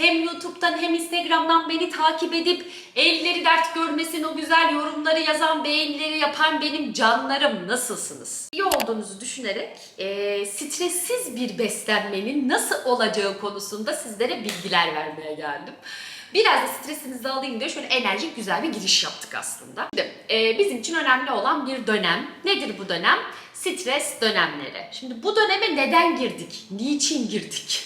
hem YouTube'dan hem Instagram'dan beni takip edip elleri dert görmesin o güzel yorumları yazan, beğenileri yapan benim canlarım nasılsınız? İyi olduğunuzu düşünerek eee, stressiz bir beslenmenin nasıl olacağı konusunda sizlere bilgiler vermeye geldim. Biraz da stresinizi alayım diye şöyle enerjik güzel bir giriş yaptık aslında. Şimdi, e, bizim için önemli olan bir dönem. Nedir bu dönem? Stres dönemleri. Şimdi bu döneme neden girdik? Niçin girdik?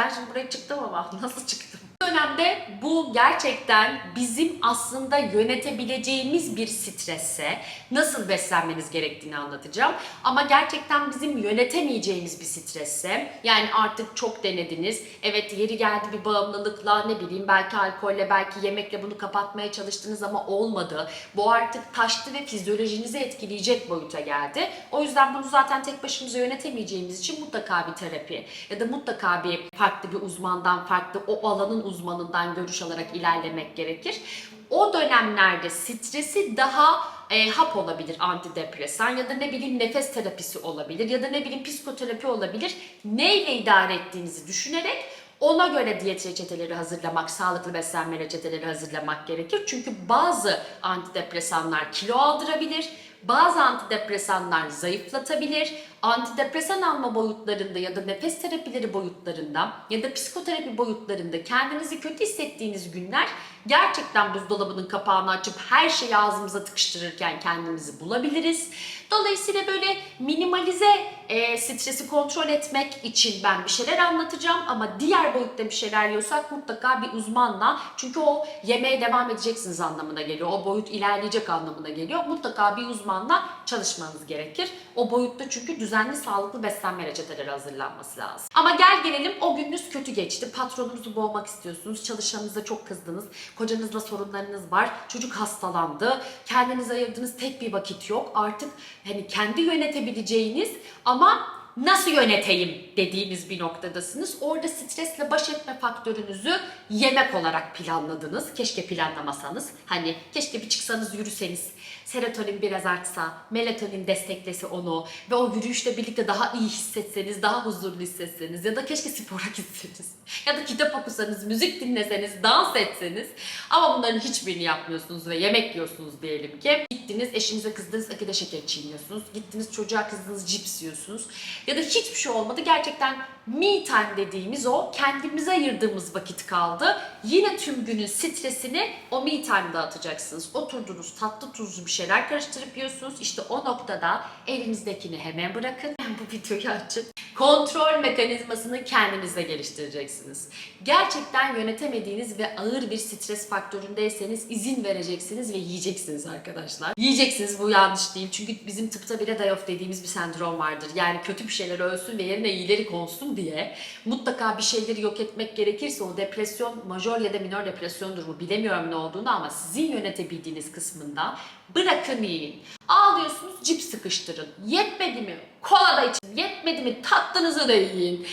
Ben şimdi buraya çıktım ama nasıl çıktım? Dönemde bu gerçekten bizim aslında yönetebileceğimiz bir stresse nasıl beslenmeniz gerektiğini anlatacağım. Ama gerçekten bizim yönetemeyeceğimiz bir stresse yani artık çok denediniz. Evet yeri geldi bir bağımlılıkla ne bileyim belki alkolle belki yemekle bunu kapatmaya çalıştınız ama olmadı. Bu artık taştı ve fizyolojinizi etkileyecek boyuta geldi. O yüzden bunu zaten tek başımıza yönetemeyeceğimiz için mutlaka bir terapi ya da mutlaka bir farklı bir uzmandan, farklı o alanın uzmanından görüş alarak ilerlemek gerekir. O dönemlerde stresi daha e, hap olabilir antidepresan ya da ne bileyim nefes terapisi olabilir ya da ne bileyim psikoterapi olabilir. Neyle idare ettiğinizi düşünerek ona göre diyet reçeteleri hazırlamak, sağlıklı beslenme reçeteleri hazırlamak gerekir. Çünkü bazı antidepresanlar kilo aldırabilir, bazı antidepresanlar zayıflatabilir. Antidepresan alma boyutlarında ya da nefes terapileri boyutlarında ya da psikoterapi boyutlarında kendinizi kötü hissettiğiniz günler gerçekten buzdolabının kapağını açıp her şeyi ağzımıza tıkıştırırken kendimizi bulabiliriz. Dolayısıyla böyle minimalize e, stresi kontrol etmek için ben bir şeyler anlatacağım ama diğer boyutta bir şeyler yiyorsak mutlaka bir uzmanla çünkü o yemeğe devam edeceksiniz anlamına geliyor. O boyut ilerleyecek anlamına geliyor. Mutlaka bir uzmanla çalışmanız gerekir. O boyutta çünkü düzenli sağlıklı beslenme reçeteleri hazırlanması lazım. Ama gel gelelim o gününüz kötü geçti. Patronunuzu boğmak istiyorsunuz. Çalışanınıza çok kızdınız. Kocanızla sorunlarınız var. Çocuk hastalandı. Kendinize ayırdığınız tek bir vakit yok. Artık hani kendi yönetebileceğiniz ama nasıl yöneteyim dediğiniz bir noktadasınız. Orada stresle baş etme faktörünüzü yemek olarak planladınız. Keşke planlamasanız. Hani keşke bir çıksanız yürüseniz. Serotonin biraz artsa, melatonin desteklese onu ve o yürüyüşle birlikte daha iyi hissetseniz, daha huzurlu hissetseniz ya da keşke spora gitseniz ya da kitap okusanız, müzik dinleseniz, dans etseniz ama bunların hiçbirini yapmıyorsunuz ve yemek yiyorsunuz diyelim ki. Gittiniz eşinize kızdınız akide şeker çiğniyorsunuz. Gittiniz çocuğa kızdınız cips yiyorsunuz. Ya da hiçbir şey olmadı. Gerçekten me time dediğimiz o kendimize ayırdığımız vakit kaldı. Yine tüm günün stresini o me time'da atacaksınız. Oturdunuz tatlı tuzlu bir şeyler karıştırıp yiyorsunuz. İşte o noktada elinizdekini hemen bırakın. Ben bu videoyu açın. Kontrol mekanizmasını kendinizde geliştireceksiniz. Gerçekten yönetemediğiniz ve ağır bir stres faktöründeyseniz izin vereceksiniz ve yiyeceksiniz arkadaşlar. Yiyeceksiniz bu yanlış değil. Çünkü bizim tıpta bile die off dediğimiz bir sendrom vardır. Yani kötü bir şeyler ölsün ve yerine iyileri konsun diye mutlaka bir şeyleri yok etmek gerekirse o depresyon majör ya da minor depresyondur bu bilemiyorum ne olduğunu ama sizin yönetebildiğiniz kısmında bırakın yiyin. Ağlıyorsunuz cips sıkıştırın. Yetmedi mi? Kola da için. Yetmedi mi? Tatlınızı da yiyin.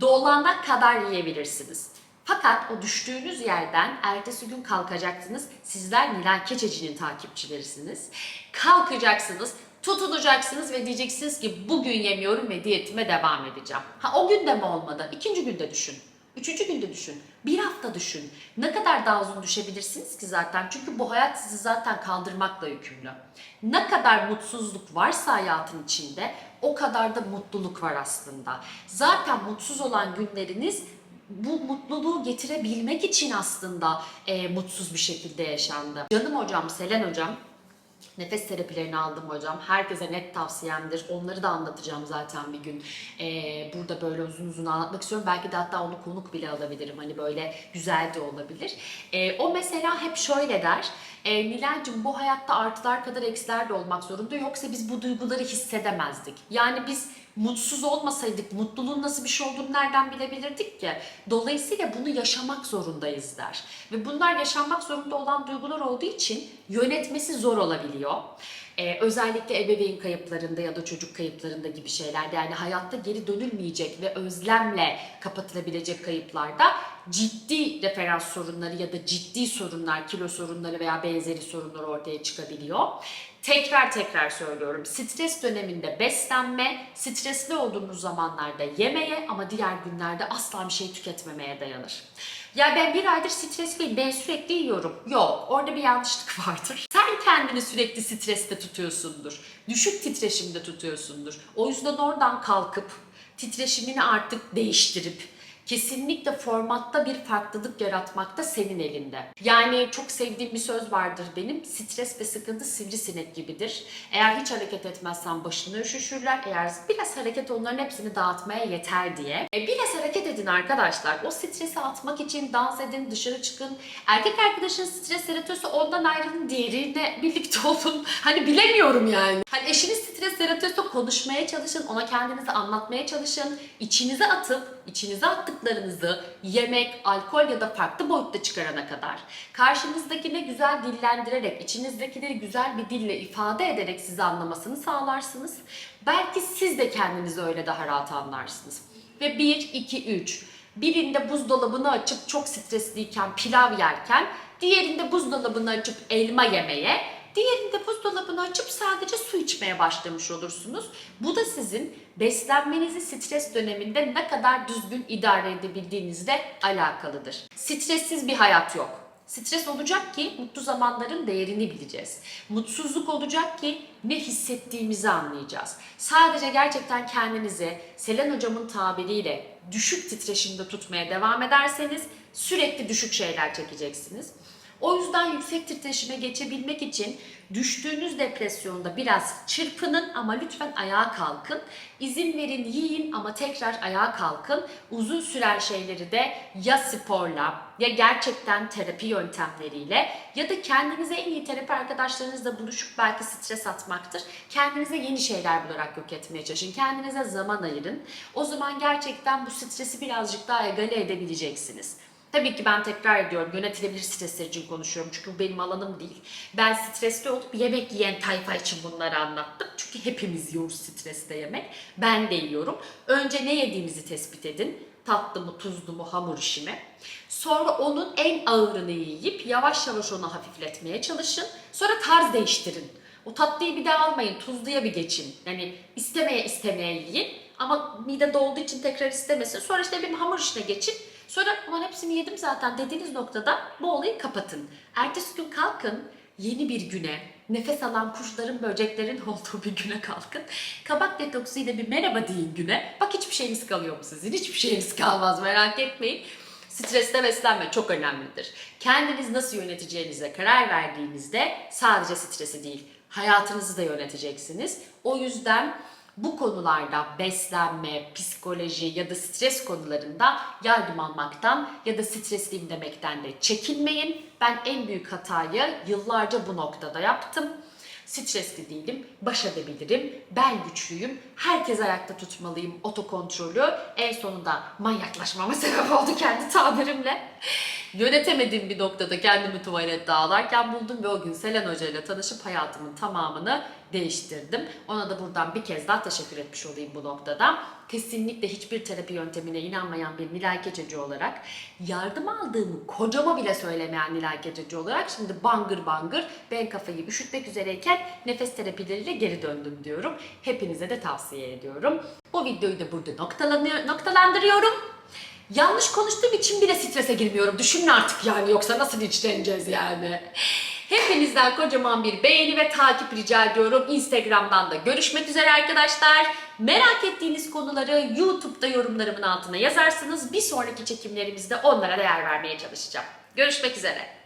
Dolana kadar yiyebilirsiniz. Fakat o düştüğünüz yerden ertesi gün kalkacaksınız. Sizler Nilay Keçeci'nin takipçilerisiniz. Kalkacaksınız, tutunacaksınız ve diyeceksiniz ki bugün yemiyorum ve diyetime devam edeceğim. Ha o gün de mi olmadı? İkinci günde düşün. Üçüncü günde düşün. Bir hafta düşün. Ne kadar daha uzun düşebilirsiniz ki zaten? Çünkü bu hayat sizi zaten kaldırmakla yükümlü. Ne kadar mutsuzluk varsa hayatın içinde o kadar da mutluluk var aslında. Zaten mutsuz olan günleriniz bu mutluluğu getirebilmek için aslında e, mutsuz bir şekilde yaşandı. Canım hocam, Selen hocam Nefes terapilerini aldım hocam. Herkese net tavsiyemdir. Onları da anlatacağım zaten bir gün. Ee, burada böyle uzun uzun anlatmak istiyorum. Belki de hatta onu konuk bile alabilirim. Hani böyle güzel de olabilir. Ee, o mesela hep şöyle der. E, Nilay'cığım bu hayatta artılar kadar eksiler de olmak zorunda. Yoksa biz bu duyguları hissedemezdik. Yani biz mutsuz olmasaydık mutluluğun nasıl bir şey olduğunu nereden bilebilirdik ki? Dolayısıyla bunu yaşamak zorundayız der. Ve bunlar yaşanmak zorunda olan duygular olduğu için yönetmesi zor olabiliyor. Ee, özellikle ebeveyn kayıplarında ya da çocuk kayıplarında gibi şeylerde yani hayatta geri dönülmeyecek ve özlemle kapatılabilecek kayıplarda ciddi referans sorunları ya da ciddi sorunlar, kilo sorunları veya benzeri sorunlar ortaya çıkabiliyor. Tekrar tekrar söylüyorum. Stres döneminde beslenme, stresli olduğunuz zamanlarda yemeye ama diğer günlerde asla bir şey tüketmemeye dayanır. Ya ben bir aydır stresliyim, ben sürekli yiyorum. Yok, orada bir yanlışlık vardır. Sen kendini sürekli streste tutuyorsundur. Düşük titreşimde tutuyorsundur. O yüzden oradan kalkıp titreşimini artık değiştirip kesinlikle formatta bir farklılık yaratmak da senin elinde. Yani çok sevdiğim bir söz vardır benim. Stres ve sıkıntı sivrisinek gibidir. Eğer hiç hareket etmezsen başını üşüşürler. Eğer biraz hareket onların hepsini dağıtmaya yeter diye. E, biraz hareket edin arkadaşlar. O stresi atmak için dans edin, dışarı çıkın. Erkek arkadaşın stres yaratıyorsa ondan ayrılın, diğeriyle birlikte olun. Hani bilemiyorum yani. Hani eşiniz stres yaratıyorsa konuşmaya çalışın, ona kendinizi anlatmaya çalışın. İçinize atıp, içinize attıklarınızı yemek, alkol ya da farklı boyutta çıkarana kadar karşınızdakine güzel dillendirerek, içinizdekileri güzel bir dille ifade ederek sizi anlamasını sağlarsınız. Belki siz de kendinizi öyle daha rahat anlarsınız. Ve 1, 2, 3. Birinde buzdolabını açıp çok stresliyken pilav yerken, diğerinde buzdolabını açıp elma yemeye, diğerinde buzdolabını açıp sadece su içmeye başlamış olursunuz. Bu da sizin beslenmenizi stres döneminde ne kadar düzgün idare edebildiğinizle alakalıdır. Stressiz bir hayat yok. Stres olacak ki mutlu zamanların değerini bileceğiz. Mutsuzluk olacak ki ne hissettiğimizi anlayacağız. Sadece gerçekten kendinizi Selen hocamın tabiriyle düşük titreşimde tutmaya devam ederseniz sürekli düşük şeyler çekeceksiniz. O yüzden yüksek titreşime geçebilmek için düştüğünüz depresyonda biraz çırpının ama lütfen ayağa kalkın. İzin verin yiyin ama tekrar ayağa kalkın. Uzun süren şeyleri de ya sporla ya gerçekten terapi yöntemleriyle ya da kendinize en iyi terapi arkadaşlarınızla buluşup belki stres atmaktır. Kendinize yeni şeyler bularak yok etmeye çalışın. Kendinize zaman ayırın. O zaman gerçekten bu stresi birazcık daha egale edebileceksiniz. Tabii ki ben tekrar ediyorum yönetilebilir stresler için konuşuyorum çünkü bu benim alanım değil. Ben stresli olup yemek yiyen tayfa için bunları anlattım. Çünkü hepimiz yiyoruz streste yemek. Ben de yiyorum. Önce ne yediğimizi tespit edin. Tatlı mı, tuzlu mu, hamur işi mi? Sonra onun en ağırını yiyip yavaş yavaş onu hafifletmeye çalışın. Sonra tarz değiştirin. O tatlıyı bir daha almayın, tuzluya bir geçin. Yani istemeye istemeye yiyin. Ama mide dolduğu için tekrar istemesin. Sonra işte bir hamur işine geçin. Sonra aman hepsini yedim zaten dediğiniz noktada bu olayı kapatın. Ertesi gün kalkın yeni bir güne, nefes alan kuşların, böceklerin olduğu bir güne kalkın. Kabak detoksuyla bir merhaba deyin güne. Bak hiçbir şeyiniz kalıyor mu sizin? Hiçbir şeyiniz kalmaz merak etmeyin. Streste beslenme çok önemlidir. Kendiniz nasıl yöneteceğinize karar verdiğinizde sadece stresi değil, hayatınızı da yöneteceksiniz. O yüzden bu konularda beslenme, psikoloji ya da stres konularında yardım almaktan ya da stresliyim demekten de çekinmeyin. Ben en büyük hatayı yıllarca bu noktada yaptım. Stresli değilim, baş edebilirim, ben güçlüyüm, herkes ayakta tutmalıyım otokontrolü. En sonunda manyaklaşmama sebep oldu kendi tabirimle. Yönetemediğim bir noktada kendimi tuvalette ağlarken buldum ve o gün Selen Hoca ile tanışıp hayatımın tamamını değiştirdim. Ona da buradan bir kez daha teşekkür etmiş olayım bu noktada. Kesinlikle hiçbir terapi yöntemine inanmayan bir Nilay Keçeci olarak, yardım aldığımı kocama bile söylemeyen Nilay Keçeci olarak şimdi bangır bangır ben kafayı üşütmek üzereyken nefes terapileriyle geri döndüm diyorum. Hepinize de tavsiye ediyorum. Bu videoyu da burada noktalandırıyorum. Yanlış konuştuğum için bile strese girmiyorum. Düşünün artık yani yoksa nasıl içleneceğiz yani. Hepinizden kocaman bir beğeni ve takip rica ediyorum. Instagram'dan da görüşmek üzere arkadaşlar. Merak ettiğiniz konuları YouTube'da yorumlarımın altına yazarsınız. Bir sonraki çekimlerimizde onlara değer vermeye çalışacağım. Görüşmek üzere.